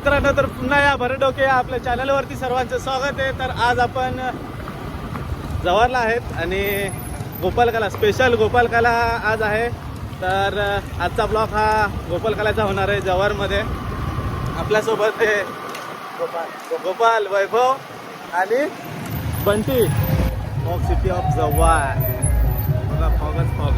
मित्रांनो तर पुन्हा या भरडोके या आपल्या चॅनलवरती सर्वांचं स्वागत आहे. तर आज आपण जवारला आहेत आणि गोपालकाला स्पेशल गोपालकाला आज आहे. तर आजचा ब्लॉग हा गोपालकालाचा होणार आहे जव्हारमध्ये. आपल्यासोबत आहे गोपाल गोपाल वैभव आणि Bunty. Mock city of Jawhar बघा फॉगच फॉग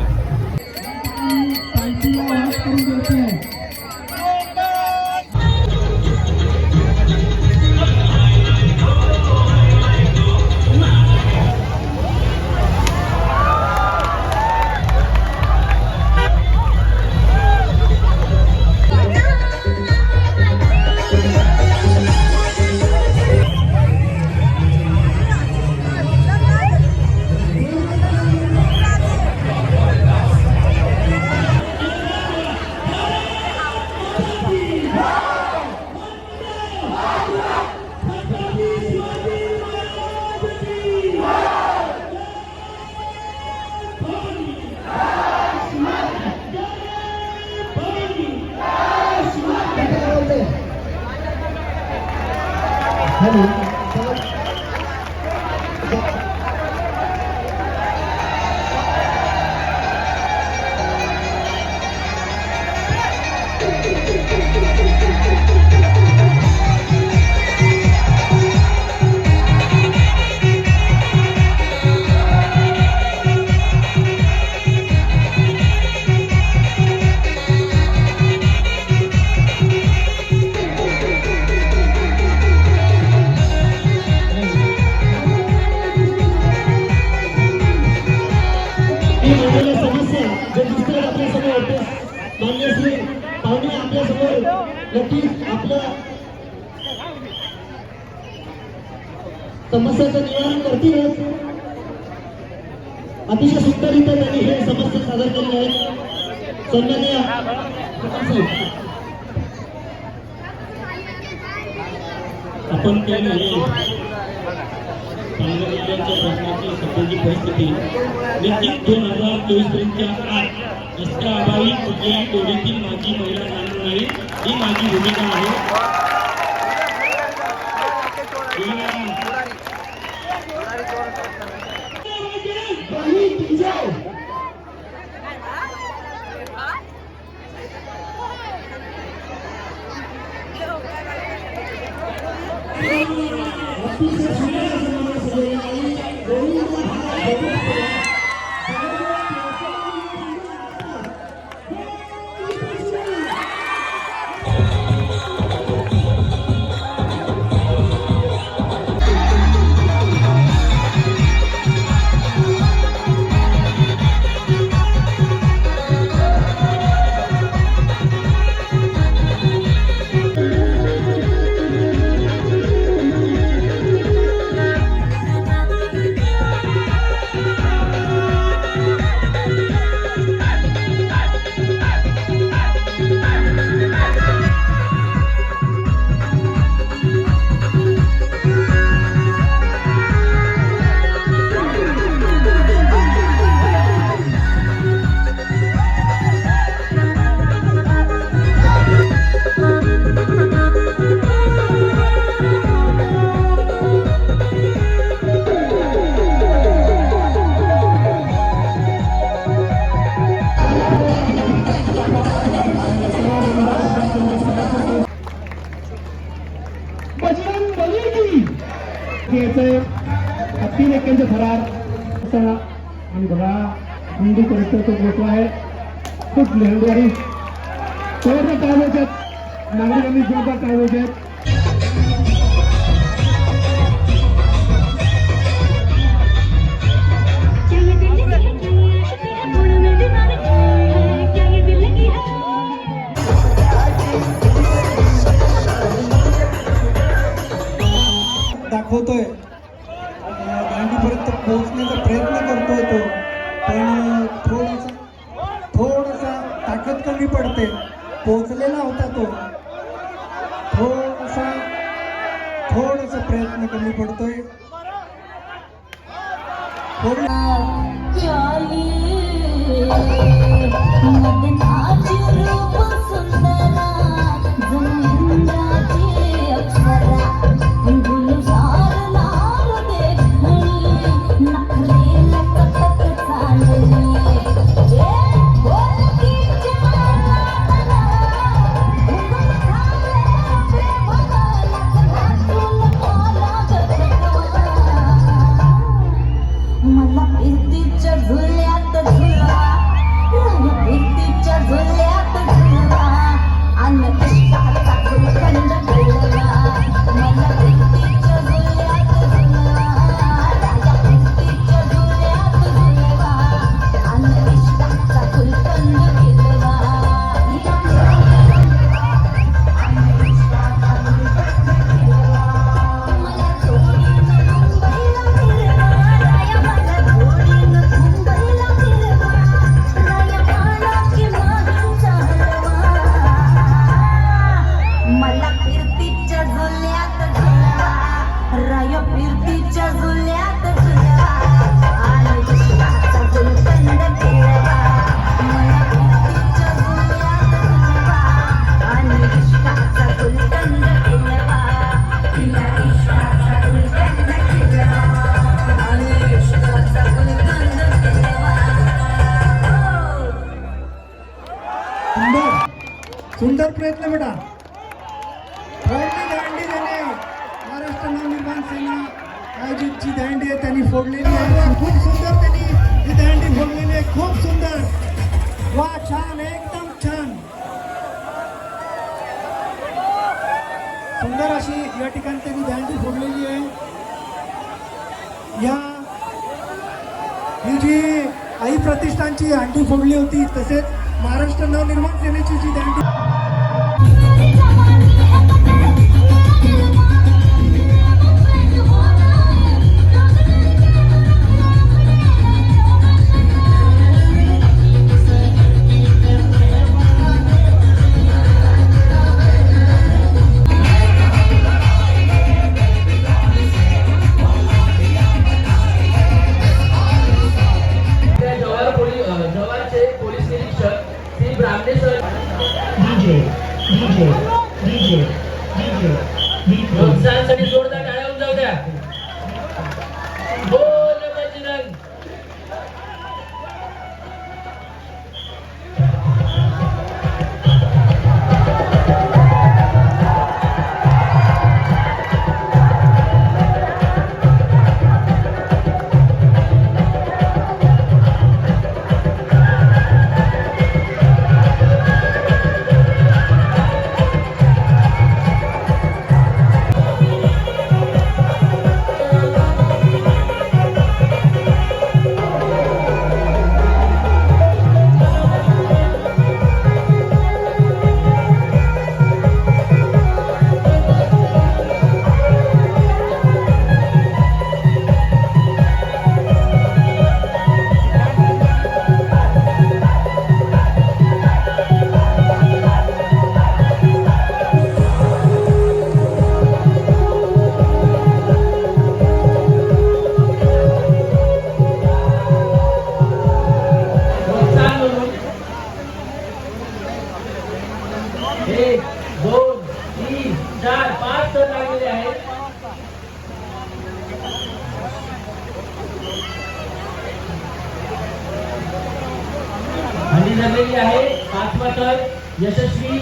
आहे ही समस्याचं निवारण करतीलच अतिशय सुंदररित्या त्यांनी हे समस्या सादर केली आहे. सन्मान्य आपण केले सांगलीच्या प्रश्नाची सध्याची परिस्थिती. निश्चित दोन हजार चोवीस पर्यंतच्या आत रस्त्या अभावी कुठल्याही टोळीतील माझी महिला जाणार नाही ही माझी भूमिका आहे. Yo! तीन फरार. आणि बघा हिंदू परिसर तो मोठा आहे. खूप मेहंदवारी जोरदार टाळवायचे आहेत नागरिकांनी जोरदार टाळवायचे कमी पडते. पोहोचलेला होता तो. थोडासा थोडासा प्रयत्न कमी पडतोय. थोडी सुंदर प्रयत्न बेटा. फोडली दांडी त्याने महाराष्ट्र नवनिर्माण सेना आयोजित जी दांडी आहे त्यांनी फोडलेली आहे. खूप सुंदर त्यांनी ही दांडी फोडलेली आहे. खूप सुंदर. वा छान एकदम छान. सुंदर अशी या ठिकाणी त्यांनी दांडी फोडलेली आहे. या ही जी आई प्रतिष्ठानची हंडी फोडली होती तसेच महाराष्ट्र नवनिर्माण सेनेची जी दांडी हल्ली झालेली आहे. पाचवा तर यशस्वी